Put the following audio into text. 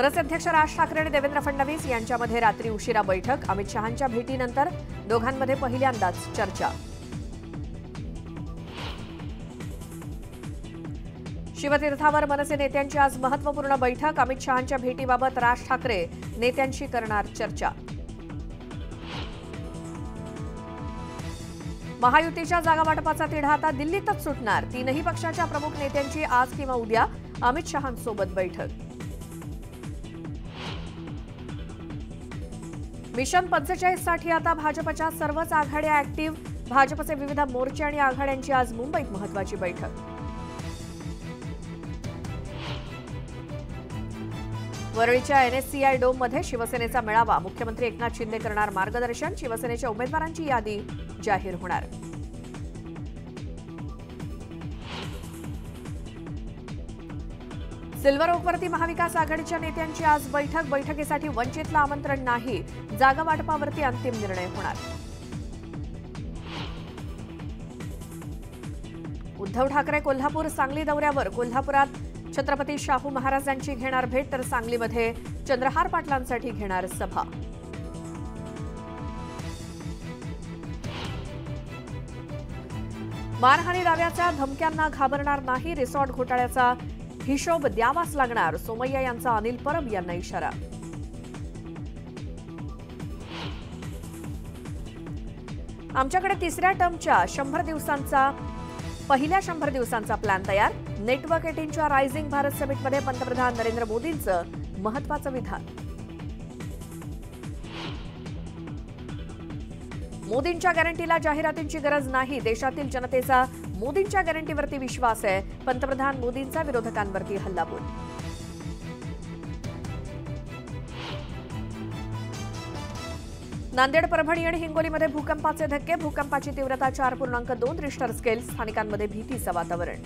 मनसे अध्यक्ष राज ठाकरे आणि देवेंद्र फडणवीस यांच्यामध्ये रात्री उशिरा बैठक. अमित शहांच्या भेटीनंतर दोघांमध्ये पहिल्यांदाच चर्चा. शिवतीर्थावर मनसे नेत्यांची आज महत्त्वपूर्ण बैठक. अमित शहांच्या भेटीबाबत राज ठाकरे नेत्यांशी करणार चर्चा. महायुतीच्या जागावाटपाचा तिढा आता दिल्लीतच सुटणार. तीनही पक्षाच्या प्रमुख नेत्यांची आज किंवा उद्या अमित शहांसोबत बैठक. मिशन पंचेचाळीससाठी आता भाजपच्या सर्वच आघाड्या ऍक्टिव्ह. भाजपचे विविध मोर्चे आणि आघाड्यांची आज मुंबईत महत्वाची बैठक. वरळीच्या एनएससीआय डोममध्ये शिवसेनेचा मेळावा. मुख्यमंत्री एकनाथ शिंदे करणार मार्गदर्शन. शिवसेनेच्या उमेदवारांची यादी जाहीर होणार. सिल्वर ओकवरती महाविकास आघाडीच्या नेत्यांची आज बैठक. बैठकीसाठी वंचितला आमंत्रण नाही. जागा वाटपावरती अंतिम निर्णय होणार. उद्धव ठाकरे कोल्हापूर सांगली दौऱ्यावर. कोल्हापुरात छत्रपती शाहू महाराजांची घेणार भेट तर सांगलीमध्ये चंद्रहार पाटलांसाठी घेणार सभा. मानहानी दाव्याच्या धमक्यांना घाबरणार नाही रिसॉर्ट घोटाळ्याचा हिशोब द्यावाच लागणार सोमय्या यांचा अनिल परब यांना इशारा. आमच्याकडे तिसऱ्या टर्मच्या शंभर दिवसांचा पहिल्या शंभर दिवसांचा प्लॅन तयार. नेटवर्क एटीनच्या रायझिंग भारत समिटमध्ये पंतप्रधान नरेंद्र मोदींचं महत्वाचं विधान. मोदींच्या गॅरंटीला जाहिरातींची गरज नाही देशातील जनतेचा मोदींच्या गॅरंटीवरती विश्वास आहे. पंतप्रधान मोदींचा विरोधकांवरती हल्लाबोल. नांदेड परभणी आणि हिंगोलीमध्ये भूकंपाचे धक्के. भूकंपाची तीव्रता चार पूर्णांक दोन रिश्टर स्केल स्थानिकांमध्ये भीतीचं वातावरण.